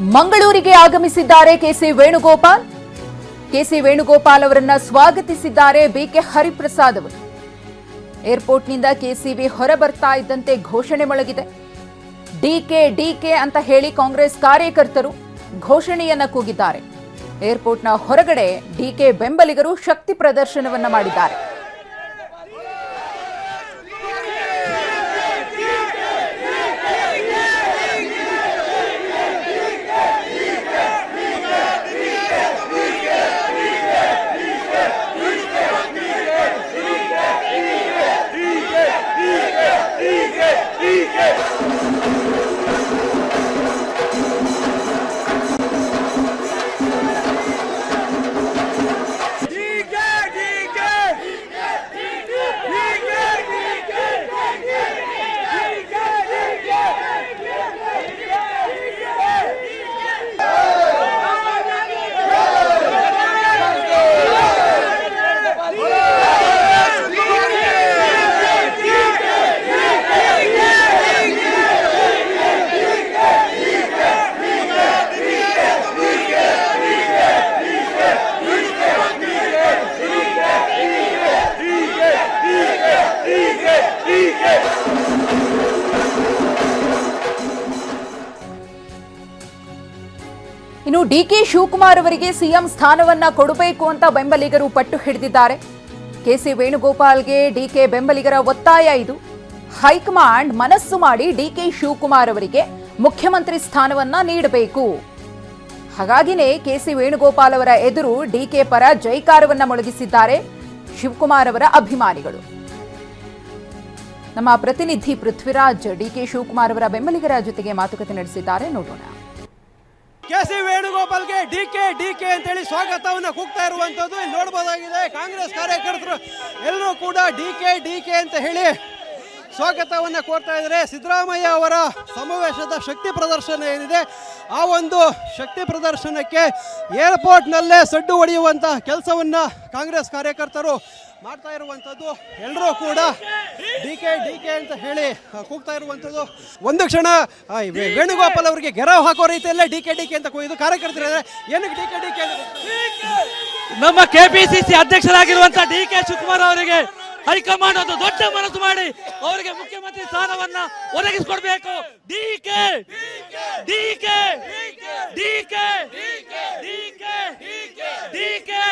ಮಂಗಳೂರಿಗೆ ಆಗಮಿಸಿದ್ದಾರೆ KC Venugopal. KC Venugopal ಅವರನ್ನ ಸ್ವಾಗತಿಸಿದ್ದಾರೆ ಬಿಕೆ ಹರಿಪ್ರಸಾದ್ ಅವರು. ಏರ್ಪೋರ್ಟ್ನಿಂದ ಕೆಸಿಬಿ ಹೊರ ಬರ್ತಾ ಇದ್ದಂತೆ ಘೋಷಣೆ ಮೊಳಗಿದೆ. ಡಿಕೆ ಡಿಕೆ ಅಂತ ಹೇಳಿ ಕಾಂಗ್ರೆಸ್ ಕಾರ್ಯಕರ್ತರು ಘೋಷಣೆಯನ್ನ ಕೂಗಿದ್ದಾರೆ. ಏರ್ಪೋರ್ಟ್ನ ಹೊರಗಡೆ ಡಿಕೆ ಬೆಂಬಲಿಗರು ಶಕ್ತಿ ಪ್ರದರ್ಶನವನ್ನ ಮಾಡಿದ್ದಾರೆ. ಇನ್ನು ಡಿಕೆ ಶಿವಕುಮಾರ್ ಅವರಿಗೆ ಸಿಎಂ ಸ್ಥಾನವನ್ನ ಕೊಡಬೇಕು ಅಂತ ಬೆಂಬಲಿಗರು ಪಟ್ಟು ಹಿಡಿದಿದ್ದಾರೆ. ಕೆಸಿ ವೇಣುಗೋಪಾಲ್ಗೆ ಡಿಕೆ ಬೆಂಬಲಿಗರ ಒತ್ತಾಯ ಇದು. ಹೈಕಮಾಂಡ್ ಮನಸ್ಸು ಮಾಡಿ ಡಿಕೆ ಶಿವಕುಮಾರ್ ಅವರಿಗೆ ಮುಖ್ಯಮಂತ್ರಿ ಸ್ಥಾನವನ್ನ ನೀಡಬೇಕು. ಹಾಗಾಗಿನೇ ಕೆಸಿ ವೇಣುಗೋಪಾಲ್ ಅವರ ಎದುರು ಡಿಕೆ ಪರ ಜೈಕಾರವನ್ನ ಮೊಳಗಿಸಿದ್ದಾರೆ ಶಿವಕುಮಾರ್ ಅವರ ಅಭಿಮಾನಿಗಳು. ನಮ್ಮ ಪ್ರತಿನಿಧಿ ಪೃಥ್ವಿರಾಜ್ ಡಿಕೆ ಶಿವಕುಮಾರ್ ಅವರ ಬೆಂಬಲಿಗರ ಜೊತೆಗೆ ಮಾತುಕತೆ ನಡೆಸಿದ್ದಾರೆ. ನೋಡೋಣ. ಕೆ ಸಿ ವೇಣುಗೋಪಾಲ್ಗೆ ಡಿ ಕೆ ಡಿ ಕೆ ಅಂತೇಳಿ ಸ್ವಾಗತವನ್ನ ಕೂಗ್ತಾ ಇರುವಂತದ್ದು ಇಲ್ಲಿ ನೋಡಬಹುದಾಗಿದೆ ಕಾಂಗ್ರೆಸ್ ಕಾರ್ಯಕರ್ತರು ಎಲ್ಲರೂ ಕೂಡ ಡಿ ಕೆ ಡಿ ಕೆ ಅಂತ ಹೇಳಿ ಸ್ವಾಗತವನ್ನ ಕೋರ್ತಾ ಇದ್ದಾರೆ ಸಿದ್ದರಾಮಯ್ಯ ಅವರ ಸಮಾವೇಶದ ಶಕ್ತಿ ಪ್ರದರ್ಶನ ಏನಿದೆ, ಆ ಒಂದು ಶಕ್ತಿ ಪ್ರದರ್ಶನಕ್ಕೆ ಏರ್ಪೋರ್ಟ್ನಲ್ಲೇ ಸಡ್ಡು ಹೊಡೆಯುವಂತ ಕೆಲಸವನ್ನ ಕಾಂಗ್ರೆಸ್ ಕಾರ್ಯಕರ್ತರು ಮಾಡ್ತಾ ಇರುವಂಥದ್ದು ಎಲ್ಲರೂ ಕೂಡ ಡಿ ಕೆ ಡಿ ಕೆ ಅಂತ ಹೇಳಿ ಕೂಗ್ತಾ ಇರುವಂಥದ್ದು ಒಂದು ಕ್ಷಣ ವೇಣುಗೋಪಾಲ್ ಅವರಿಗೆ ಗೆರವು ಹಾಕೋ ರೀತಿಯಲ್ಲೇ ಡಿ ಕೆ ಡಿ ಕೆ ಅಂತ ಇದು ಕಾರ್ಯಕರ್ತರಿದ್ದಾರೆ. ಏನಕ್ಕೆ ಡಿ ಕೆ ಡಿ ಕೆ ನಮ್ಮ ಕೆಪಿಸಿಸಿ ಅಧ್ಯಕ್ಷರಾಗಿರುವಂಥ ಡಿ ಕೆ ಶಿವಕುಮಾರ್ ಅವರಿಗೆ ಹೈಕಮಾಂಡ್ ಒಂದು ದೊಡ್ಡ ಮನಸ್ಸು ಮಾಡಿ ಅವರಿಗೆ ಮುಖ್ಯಮಂತ್ರಿ ಸ್ಥಾನವನ್ನ ಒದಗಿಸಿಕೊಡ್ಬೇಕು. D K. D K. D K. D K. K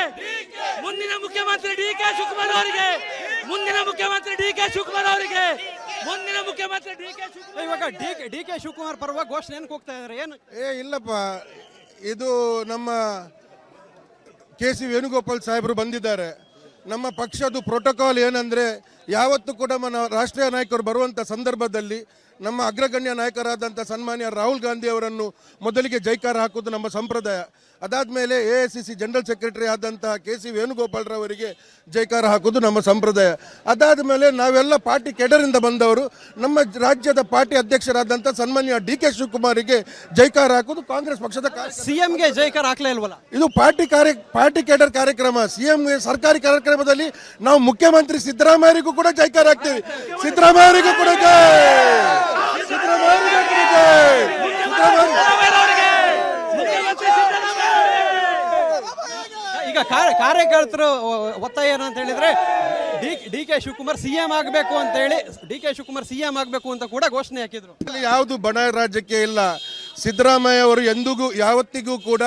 ಮುಂದಿನ ಮುಖ್ಯಮಂತ್ರಿ ಡಿ ಕೆ ಶಿವಕುಮಾರ್ ಅವರಿಗೆ. ಮುಂದಿನ ಮುಖ್ಯಮಂತ್ರಿ ಡಿ ಕೆ ಶಿವಕುಮಾರ್ ಅವರಿಗೆ. ಮುಂದಿನ ಮುಖ್ಯಮಂತ್ರಿ ಡಿ ಕೆ ಶಿವಕುಮಾರ್ ಇವಾಗ D K D K Shivakumar ಪರವಾಗಿ ಘೋಷಣೆ ಏನ್ ಹೋಗ್ತಾ ಇದಾರೆ? ಏನು? ಏ ಇಲ್ಲಪ್ಪ. ಇದು ನಮ್ಮ ಕೆ ಸಿ ವೇಣುಗೋಪಾಲ್ ಸಾಹೇಬರು ಬಂದಿದ್ದಾರೆ. ನಮ್ಮ ಪಕ್ಷದ ಪ್ರೋಟೋಕಾಲ್ ಏನಂದರೆ, ಯಾವತ್ತೂ ಕೂಡ ನಮ್ಮ ರಾಷ್ಟ್ರೀಯ ನಾಯಕರು ಬರುವಂಥ ಸಂದರ್ಭದಲ್ಲಿ ನಮ್ಮ ಅಗ್ರಗಣ್ಯ ನಾಯಕರಾದಂಥ ಸನ್ಮಾನ್ಯ ರಾಹುಲ್ ಗಾಂಧಿ ಅವರನ್ನು ಮೊದಲಿಗೆ ಜೈಕಾರ ಹಾಕುವುದು ನಮ್ಮ ಸಂಪ್ರದಾಯ. ಅದಾದಮೇಲೆ A I C C general secretary ಆದಂತಹ ಕೆ ಸಿ ವೇಣುಗೋಪಾಲ್ರವರಿಗೆ ಜೈಕಾರ ಹಾಕೋದು ನಮ್ಮ ಸಂಪ್ರದಾಯ. ಅದಾದ ಮೇಲೆ ನಾವೆಲ್ಲ ಪಾರ್ಟಿ ಕೆಡರಿಂದ ಬಂದವರು ನಮ್ಮ ರಾಜ್ಯದ ಪಾರ್ಟಿ ಅಧ್ಯಕ್ಷರಾದಂಥ ಸನ್ಮಾನ್ಯ ಡಿ ಕೆ ಶಿವಕುಮಾರಿಗೆ ಜೈಕಾರ ಹಾಕೋದು ಕಾಂಗ್ರೆಸ್ ಪಕ್ಷದ ಸಿಎಂಗೆ ಜೈಕಾರ ಹಾಕಲೇ ಇಲ್ವಲ್ಲ? ಇದು ಪಾರ್ಟಿ ಕಾರ್ಯ ಪಾರ್ಟಿ ಕೆಡರ್ ಕಾರ್ಯಕ್ರಮ. ಸಿಎಂ ಸರ್ಕಾರಿ ಕಾರ್ಯಕ್ರಮದಲ್ಲಿ ನಾವು ಮುಖ್ಯಮಂತ್ರಿ ಸಿದ್ದರಾಮಯ್ಯರಿಗೂ ಕೂಡ ಜೈಕಾರ ಹಾಕ್ತೀವಿ. ಸಿದ್ದರಾಮಯ್ಯರಿಗೂ ಕೂಡ ಜೈ! ಸಿದ್ದರಾಮಯ್ಯರಿಗೂ ಕೂಡ ಜೈ! ಸಿದ್ದರಾಮಯ್ಯ ಅವರಿಗೆ ಮುಖ್ಯಮಂತ್ರಿ ಸಿದ್ದರಾಮಯ್ಯ ಈಗ ಕಾರ್ಯ- ಕಾರ್ಯಕರ್ತರು ಒತ್ತಾಯ ಏನು ಅಂತ ಹೇಳಿದ್ರೆ, D D K Shivakumar C M ಆಗಬೇಕು ಅಂತ ಹೇಳಿ, D K Shivakumar C M ಆಗಬೇಕು ಅಂತ ಕೂಡ ಘೋಷಣೆ ಹಾಕಿದ್ರು. ಯಾವುದು ಬಣ ರಾಜ್ಯಕ್ಕೆ ಇಲ್ಲ. ಸಿದ್ದರಾಮಯ್ಯ ಅವರು ಎಂದಿಗೂ, ಯಾವತ್ತಿಗೂ ಕೂಡ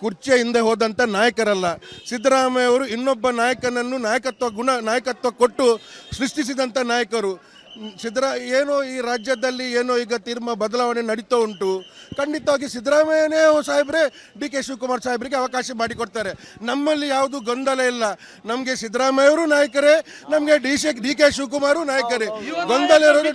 ಕುರ್ಚಿಯ ಹಿಂದೆ ಹೋದಂಥ ನಾಯಕರಲ್ಲ. ಸಿದ್ದರಾಮಯ್ಯ ಅವರು ಇನ್ನೊಬ್ಬ ನಾಯಕನನ್ನು ನಾಯಕತ್ವ ಗುಣ, ನಾಯಕತ್ವ ಕೊಟ್ಟು ಸೃಷ್ಟಿಸಿದಂಥ ನಾಯಕರು. ಸಿದ್ದರಾ ಏನೋ ಈ ರಾಜ್ಯದಲ್ಲಿ ಏನೋ ಈಗ ತೀರ್ಮ ಬದಲಾವಣೆ ನಡೀತಾ ಉಂಟು. ಖಂಡಿತವಾಗಿ ಸಿದ್ದರಾಮಯ್ಯನೇ ಸಾಹೇಬ್ರೆ ಡಿ ಕೆ ಶಿವಕುಮಾರ್ ಸಾಹೇಬ್ರಿಗೆ ಅವಕಾಶ ಮಾಡಿಕೊಡ್ತಾರೆ. ನಮ್ಮಲ್ಲಿ ಯಾವುದು ಗೊಂದಲ ಇಲ್ಲ. ನಮಗೆ ಸಿದ್ದರಾಮಯ್ಯವರು ನಾಯಕರೇ ನಮಗೆ D C D K Shivakumar ನಾಯಕರೇ. ಗೊಂದಲ ಇರೋದು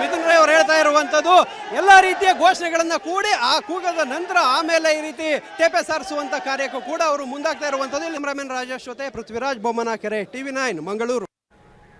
ಮಿಥುನ್ ರೈ ಅವರು ಹೇಳ್ತಾ ಇರುವಂತದ್ದು ಎಲ್ಲಾ ರೀತಿಯ ಘೋಷಣೆಗಳನ್ನ ಕೂಡಿ ಆ ಕೂಗದ ನಂತರ ಆಮೇಲೆ ಈ ರೀತಿ ತೇಪೆ ಸಾರಿಸುವಂತ ಕಾರ್ಯಕ್ಕೂ ಕೂಡ ಅವರು ಮುಂದಾಗ್ತಾ ಇರುವಂತದ್ದು ಇಲ್ಲಿ ರಾಜೇಶ್ ಜೊತೆ ಪೃಥ್ವಿರಾಜ್ ಬೊಮ್ಮನ ಕೆರೆ, ಟಿವಿ ನೈನ್, ಮಂಗಳೂರು.